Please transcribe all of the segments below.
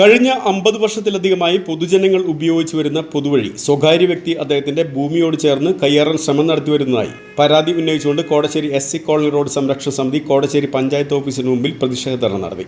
കഴിഞ്ഞ അമ്പത് വർഷത്തിലധികമായി പൊതുജനങ്ങൾ ഉപയോഗിച്ചു വരുന്ന പൊതുവഴി സ്വകാര്യ വ്യക്തി അദ്ദേഹത്തിന്റെ ഭൂമിയോട് ചേർന്ന് കയ്യേറാൻ ശ്രമം നടത്തി വരുന്നതായി. പരാതി ഉന്നയിച്ചുകൊണ്ട് Kodassery S C colony road സംരക്ഷണ സമിതി കോടശ്ശേരി പഞ്ചായത്ത് ഓഫീസിന് മുമ്പിൽ പ്രതിഷേധ ധർണ നടത്തി.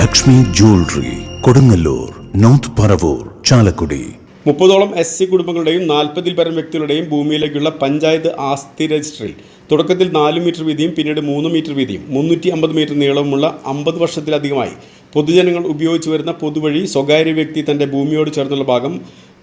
Lakshmi jewellery Kodungallur north Paravur Chalakudy. മുപ്പതോളം എസ് സി കുടുംബങ്ങളുടെയും നാൽപ്പതിൽ പരം വ്യക്തികളുടെയും ഭൂമിയിലേക്കുള്ള പഞ്ചായത്ത് ആസ്തി രജിസ്റ്ററിൽ തുടക്കത്തിൽ നാല് മീറ്റർ വീതിയും പിന്നീട് മൂന്ന് മീറ്റർ വീതിയും മുന്നൂറ്റി അമ്പത് മീറ്റർ നീളവുമുള്ള അമ്പത് വർഷത്തിലധികമായി പൊതുജനങ്ങൾ ഉപയോഗിച്ചു വരുന്ന പൊതുവഴി സ്വകാര്യ വ്യക്തി തന്റെ ഭൂമിയോട് ചേർന്നുള്ള ഭാഗം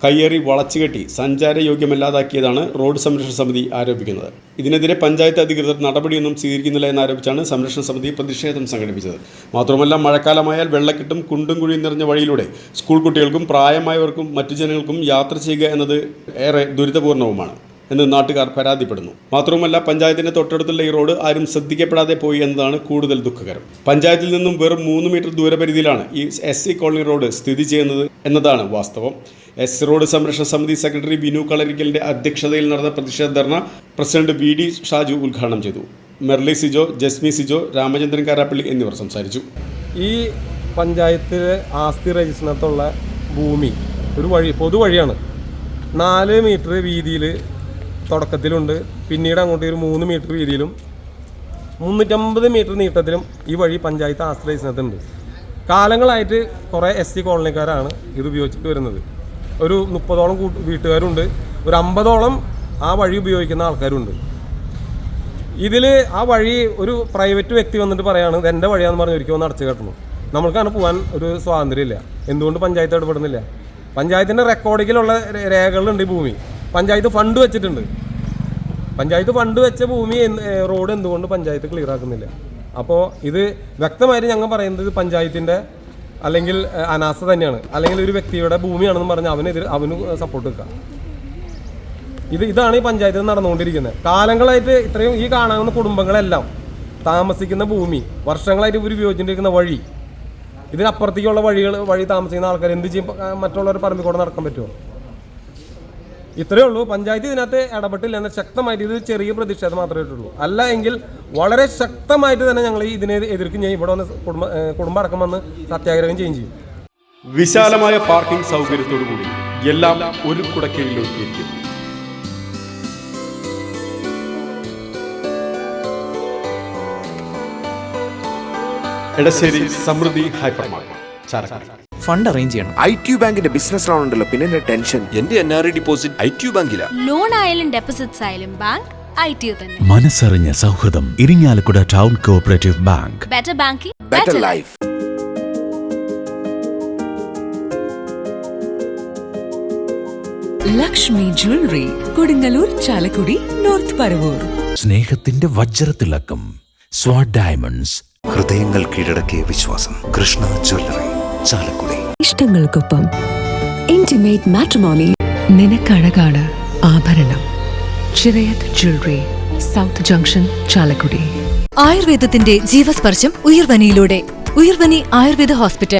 കയ്യേറി വളച്ചുകെട്ടി സഞ്ചാരയോഗ്യമല്ലാതാക്കിയതാണ് റോഡ് സംരക്ഷണ സമിതി ആരോപിക്കുന്നത്. ഇതിനെതിരെ പഞ്ചായത്ത് അധികൃതർ നടപടിയൊന്നും സ്വീകരിക്കുന്നില്ല എന്നാരോപിച്ചാണ് സംരക്ഷണ സമിതി പ്രതിഷേധം സംഘടിപ്പിച്ചത്. മാത്രമല്ല മഴക്കാലമായാൽ വെള്ളക്കെട്ടും കുണ്ടും കുഴിയും നിറഞ്ഞ വഴിയിലൂടെ സ്കൂൾ കുട്ടികൾക്കും പ്രായമായവർക്കും മറ്റു ജനങ്ങൾക്കും യാത്ര ചെയ്യുക എന്നത് ഏറെ ദുരിതപൂർണവുമാണ്. എന്ന് നാട്ടുകാർ പരാതിപ്പെടുന്നു. മാത്രവുമല്ല പഞ്ചായത്തിന്റെ തൊട്ടടുത്തുള്ള ഈ റോഡ് ആരും ശ്രദ്ധിക്കപ്പെടാതെ പോയി എന്നതാണ് കൂടുതൽ ദുഃഖകരം. പഞ്ചായത്തിൽ നിന്നും വെറും മൂന്ന് മീറ്റർ ദൂരപരിധിയിലാണ് ഈ എസ് സി കോളനി റോഡ് സ്ഥിതി ചെയ്യുന്നത് എന്നതാണ് വാസ്തവം. എസ് റോഡ് സംരക്ഷണ സമിതി സെക്രട്ടറി ബിനു കളരിക്കലിന്റെ അധ്യക്ഷതയിൽ നടന്ന പ്രതിഷേധ ധർണ പ്രസിഡന്റ് വി ഡി ഷാജു ഉദ്ഘാടനം ചെയ്തു. മെർലി സിജോ ജസ്മി സിജോ രാമചന്ദ്രൻ കാരാപ്പള്ളി എന്നിവർ സംസാരിച്ചു. ഈ പഞ്ചായത്തിലെ ആസ്തി രജിസ്ട്രേഷനകത്തുള്ള ഭൂമി ഒരു വഴി പൊതുവഴിയാണ്. നാല് മീറ്റർ വീതിയിൽ തുടക്കത്തിലുണ്ട്. പിന്നീട് അങ്ങോട്ട് ഒരു മൂന്ന് മീറ്റർ വീതിയിലും മുന്നൂറ്റമ്പത് മീറ്റർ നീട്ടത്തിലും ഈ വഴി പഞ്ചായത്ത് ആശ്രയിച്ചിട്ടുണ്ട്. കാലങ്ങളായിട്ട് കുറേ എസ് സി കോളനിക്കാരാണ് ഇത് ഉപയോഗിച്ചിട്ട് വരുന്നത്. ഒരു മുപ്പതോളം വീട്ടുകാരുണ്ട്. ഒരു അമ്പതോളം ആ വഴി ഉപയോഗിക്കുന്ന ആൾക്കാരുണ്ട്. ഇതിൽ ആ വഴി ഒരു പ്രൈവറ്റ് വ്യക്തി വന്നിട്ട് പറയാണ് ഇത് എന്റെ വഴിയാന്ന് പറഞ്ഞ് ഒരിക്കലും ഒന്ന് അടച്ചു കെട്ടണം. നമ്മൾക്കാണ് പോകാൻ ഒരു സ്വാതന്ത്ര്യമില്ല. എന്തുകൊണ്ട് പഞ്ചായത്ത് ഇടപെടുന്നില്ല? പഞ്ചായത്തിന്റെ റെക്കോർഡിങ്ങിലുള്ള രേഖകളുണ്ട് ഈ ഭൂമി. പഞ്ചായത്ത് ഫണ്ട് വെച്ചിട്ടുണ്ട്. പഞ്ചായത്ത് ഫണ്ട് വെച്ച ഭൂമി റോഡ് എന്തുകൊണ്ട് പഞ്ചായത്ത് ക്ലിയർ ആക്കുന്നില്ല? അപ്പോൾ ഇത് വ്യക്തമായിട്ട് ഞങ്ങൾ പറയുന്നത് പഞ്ചായത്തിന്റെ അല്ലെങ്കിൽ അനാസ തന്നെയാണ്. അല്ലെങ്കിൽ ഒരു വ്യക്തിയുടെ ഭൂമിയാണെന്ന് പറഞ്ഞ് അവനെതിരെ അവന് സപ്പോർട്ട് വെക്കുക. ഇത് ഇതാണ് ഈ പഞ്ചായത്തിൽ നടന്നുകൊണ്ടിരിക്കുന്നത്. കാലങ്ങളായിട്ട് ഇത്രയും ഈ കാണാവുന്ന കുടുംബങ്ങളെല്ലാം താമസിക്കുന്ന ഭൂമി വർഷങ്ങളായിട്ട് ഇവർ ഉപയോഗിച്ചുകൊണ്ടിരിക്കുന്ന വഴി ഇതിനപ്പുറത്തേക്കുള്ള വഴികൾ വഴി താമസിക്കുന്ന ആൾക്കാർ എന്ത് ചെയ്യും? മറ്റുള്ളവർ പറമ്പിൽ കൂടെ നടക്കാൻ പറ്റുമോ? ഇത്രയേ ഉള്ളൂ. പഞ്ചായത്ത് ഇതിനകത്ത് ഇടപെട്ടില്ല എന്ന ശക്തമായിട്ട് ഇത് ചെറിയ പ്രതിഷേധം മാത്രമേ ഉള്ളൂ അല്ല എങ്കിൽ വളരെ ശക്തമായിട്ട് തന്നെ ഞങ്ങൾ ഇതിനെ എതിർക്കും ചെയ്യും. ഇവിടെ വന്ന് കുടുംബ കുടുംബം അടക്കം വന്ന് സത്യാഗ്രഹം ചെയ്യും ചെയ്യും. വിശാലമായ പാർക്കിംഗ് സൗകര്യത്തോടുകൂടി എല്ലാം ഒരു കുടക്കീഴിൽ ഒതുക്കിയിരിക്കുന്നു Edassery Samruddhi hypermarket market Chalakudy. Fund arrange ചെയ്യണം. ഐ ടി ബാങ്കിന്റെ ബിസിനസ് ലോൺ ഉണ്ടല്ലോ പിന്നെ എന്റെ ടെൻഷൻ എന്റെ N R I deposit I T ബാങ്കിലാ. Loan ആയാലും ഡെപ്പോസിറ്റ്സ് ആയാലും ബാങ്ക് ഐ ടി തന്നെ. മനസ്സറിഞ്ഞ സൗഹൃദം Irinjalakuda town cooperative bank better banking better life Lakshmi jewellery Kodungallur Chalakudy north Paravur. സ്നേഹത്തിന്റെ വജ്രത്തിളക്കം സ്വാഡ് ഡയമണ്ട്സ് ഹൃദയങ്ങൾ കീഴടക്കിയ വിശ്വാസം കൃഷ്ണ ജ്വല്ലറി. ചാലക്കുടി. ഇഷ്ടങ്ങൾക്കൊപ്പം ഇന്റിമേറ്റ് മാട്രിമോണി നിനക്കഴകാണ് ആഭരണം. Chirayath jewellery south junction Chalakudy. ആയുർവേദത്തിന്റെ ജീവസ്പർശം ഉയർവനിയിലൂടെ. ഉയർവനി ആയുർവേദ ഹോസ്പിറ്റൽ